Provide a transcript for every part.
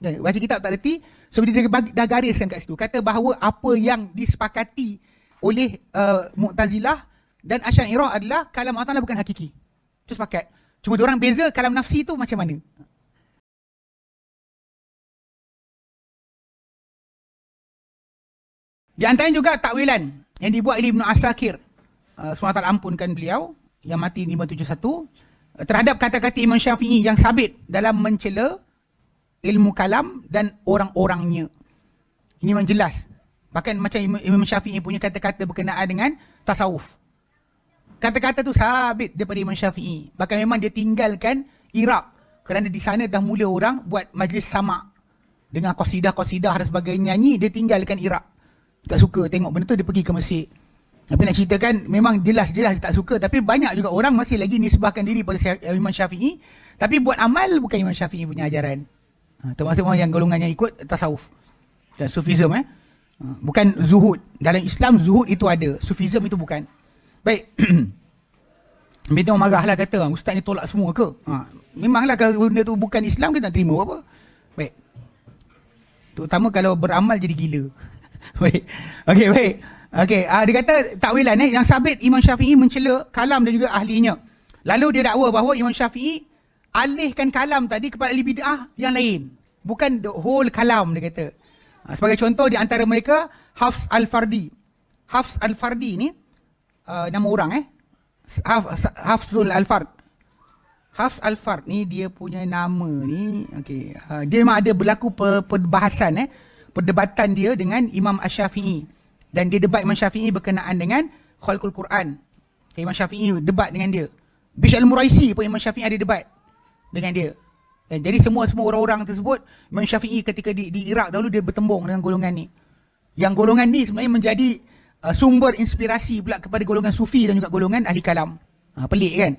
Dan baca kitab tak reti. So dia dah, gariskan kat situ. Kata bahawa apa yang disepakati oleh uh, Mu'tazilah dan Asy'ariyah adalah kalam Allah bukan hakiki. Itu sepakat. Cuma orang beza kalam nafsi tu macam mana. Di antaranya juga takwilan yang dibuat oleh Ibn Asakir. Uh, SWT ampunkan beliau yang mati 571 terhadap kata-kata Imam Syafi'i yang sabit dalam mencela ilmu kalam dan orang-orangnya. Ini memang jelas. Bahkan macam Imam Syafi'i punya kata-kata berkenaan dengan tasawuf. Kata-kata tu sabit daripada Imam Syafi'i. Bahkan memang dia tinggalkan Iraq. Kerana di sana dah mula orang buat majlis sama dengan qasidah-qasidah dan sebagainya nyanyi, dia tinggalkan Iraq. Tak suka tengok benda tu, dia pergi ke Mesir. Tapi nak ceritakan memang jelas-jelas dia tak suka tapi banyak juga orang masih lagi nisbahkan diri pada Imam Syafi'i tapi buat amal bukan Imam Syafi'i punya ajaran. Ha, termasuk orang yang golongannya ikut tasawuf dan sufism eh. Ha, bukan zuhud. Dalam Islam zuhud itu ada, sufism itu bukan. Baik. Bila orang marahlah kata ustaz ni tolak semua ke? Ha, memanglah kalau benda tu bukan Islam kita nak terima apa? Baik. Terutama kalau beramal jadi gila. baik. Okey, baik. Okey, uh, dia kata takwilan eh yang sabit Imam Syafi'i mencela kalam dan juga ahlinya. Lalu dia dakwa bahawa Imam Syafi'i alihkan kalam tadi kepada ahli bid'ah yang lain. Bukan the whole kalam dia kata. Uh, sebagai contoh di antara mereka Hafs Al-Fardi. Hafs Al-Fardi ni uh, nama orang eh. Hafzul Al-Fard. Hafs Al-Fard ni dia punya nama ni okey. Uh, dia memang ada berlaku perbahasan eh. Perdebatan dia dengan Imam Asy-Syafi'i dan dia debat Imam Syafi'i berkenaan dengan khalqul Quran. Imam Syafi'i debat dengan dia. Bishr al-Muraisi pun Imam Syafi'i ada debat dengan dia. Dan jadi semua-semua orang-orang tersebut Imam Syafi'i ketika di, di Iraq dahulu dia bertembung dengan golongan ni. Yang golongan ni sebenarnya menjadi uh, sumber inspirasi pula kepada golongan sufi dan juga golongan ahli kalam. Ha, pelik kan?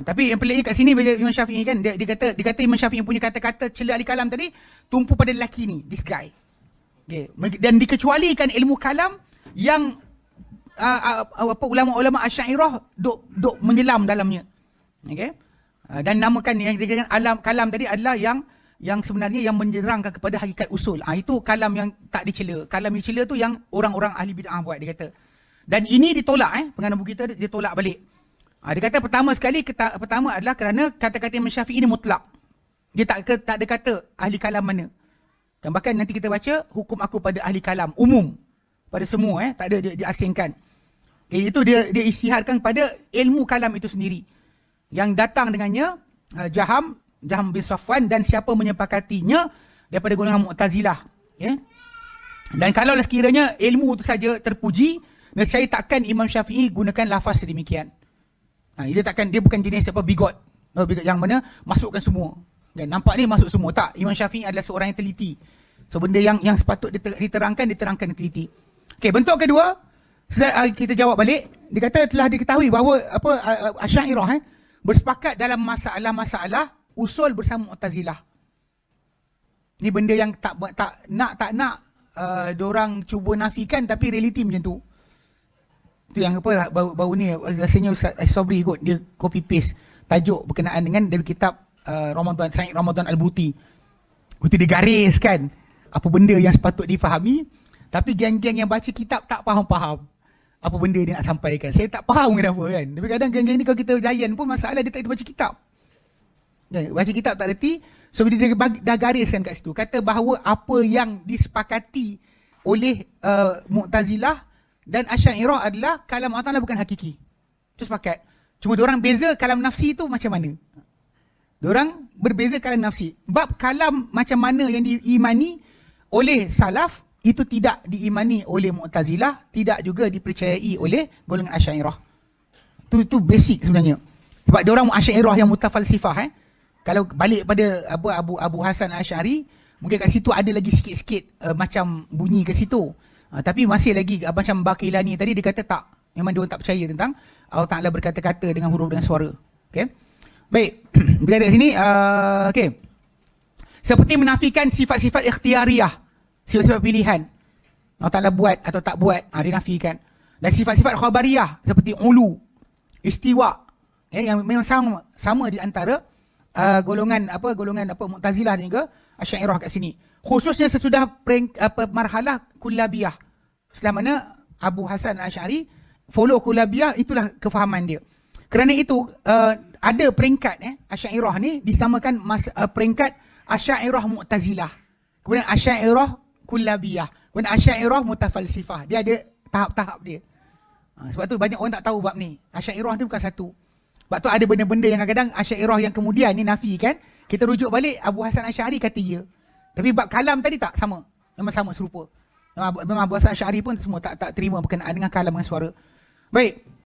Tapi yang peliknya kat sini Imam Syafi'i kan dia, dia kata dia kata Imam Syafi'i punya kata-kata celah ahli kalam tadi tumpu pada lelaki ni, this guy. Okay. Dan dikecualikan ilmu kalam yang uh, uh, apa ulama-ulama Asy'ariyah duk duk menyelam dalamnya. Okey. Uh, dan namakan yang dikatakan alam kalam tadi adalah yang yang sebenarnya yang menyerangkan kepada hakikat usul. Ah uh, itu kalam yang tak dicela. Kalam yang dicela tu yang orang-orang ahli bid'ah buat dia kata. Dan ini ditolak eh penganut buku kita dia tolak balik. Ah uh, dia kata pertama sekali kata, pertama adalah kerana kata-kata Imam Syafi'i ini mutlak. Dia tak tak ada kata ahli kalam mana. Dan bahkan nanti kita baca hukum aku pada ahli kalam umum pada semua eh tak ada dia diasingkan. Okay, itu dia dia isytiharkan pada ilmu kalam itu sendiri. Yang datang dengannya uh, Jaham, Jaham bin Safwan dan siapa menyepakatinya daripada golongan Mu'tazilah, ya. Dan kalau sekiranya ilmu itu saja terpuji, nescaya takkan Imam Syafi'i gunakan lafaz sedemikian. Ha, dia takkan dia bukan jenis apa bigot. Oh, bigot yang mana masukkan semua. Dan nampak ni masuk semua. Tak, Imam Syafi'i adalah seorang yang teliti. So benda yang yang sepatut diterangkan, diterangkan dengan teliti. Okey, bentuk kedua, sudah kita jawab balik. Dia kata telah diketahui bahawa apa Asy'ariyah eh bersepakat dalam masalah-masalah usul bersama Mu'tazilah. Ni benda yang tak tak nak tak nak uh, orang cuba nafikan tapi realiti macam tu. Tu yang apa baru, baru ni rasanya Ustaz Sobri ikut dia copy paste tajuk berkenaan dengan dari kitab uh, Ramadan Said Ramadan Al-Buti. Buti digariskan apa benda yang sepatut difahami tapi geng-geng yang baca kitab tak faham-faham apa benda dia nak sampaikan. Saya tak faham kenapa kan. Tapi kadang geng-geng ni kalau kita jayan pun masalah dia tak baca kitab. Dan baca kitab tak reti. So dia dah gariskan kat situ. Kata bahawa apa yang disepakati oleh uh, Mu'tazilah dan Asy'ariyah adalah kalam Allah bukan hakiki. Itu sepakat. Cuma orang beza kalam nafsi tu macam mana? Diorang berbeza kalam nafsi. Bab kalam macam mana yang diimani oleh salaf itu tidak diimani oleh Mu'tazilah, tidak juga dipercayai oleh golongan Asy'ariyah. Itu itu basic sebenarnya. Sebab dia orang Asy'ariyah yang mutafalsifah eh. Kalau balik pada Abu Abu Abu Hasan Asy'ari, mungkin kat situ ada lagi sikit-sikit uh, macam bunyi ke situ. Uh, tapi masih lagi uh, macam Bakilani tadi dia kata tak. Memang dia tak percaya tentang Allah Taala berkata-kata dengan huruf dengan suara. Okey. Baik, kita lihat sini. Uh, okay. Seperti menafikan sifat-sifat ikhtiariyah. Sifat-sifat pilihan. Allah Ta'ala buat atau tak buat. Ha, dia nafikan. Dan sifat-sifat khabariyah. Seperti ulu. Istiwa. Eh, yang memang sama, sama di antara uh, golongan apa golongan apa Mu'tazilah dan juga Asy'ariyah kat sini. Khususnya sesudah pering, apa marhalah kullabiyah. Setelah mana Abu Hasan Asy'ari follow kullabiyah itulah kefahaman dia. Kerana itu uh, ada peringkat eh Asy'ariyah ni disamakan mas, uh, peringkat Asy'ariyah Mu'tazilah. Kemudian Asy'ariyah kullabiyah. Kemudian Asy'ariyah mutafalsifah. Dia ada tahap-tahap dia. Ha, sebab tu banyak orang tak tahu bab ni. Asy'ariyah ni bukan satu. Sebab tu ada benda-benda yang kadang-kadang Asy'ariyah yang kemudian ni nafi kan. Kita rujuk balik Abu Hasan Asy'ari kata ya. Tapi bab kalam tadi tak sama. Memang sama serupa. Memang Abu Hasan Asy'ari pun semua tak tak terima berkenaan dengan kalam dengan suara. Baik.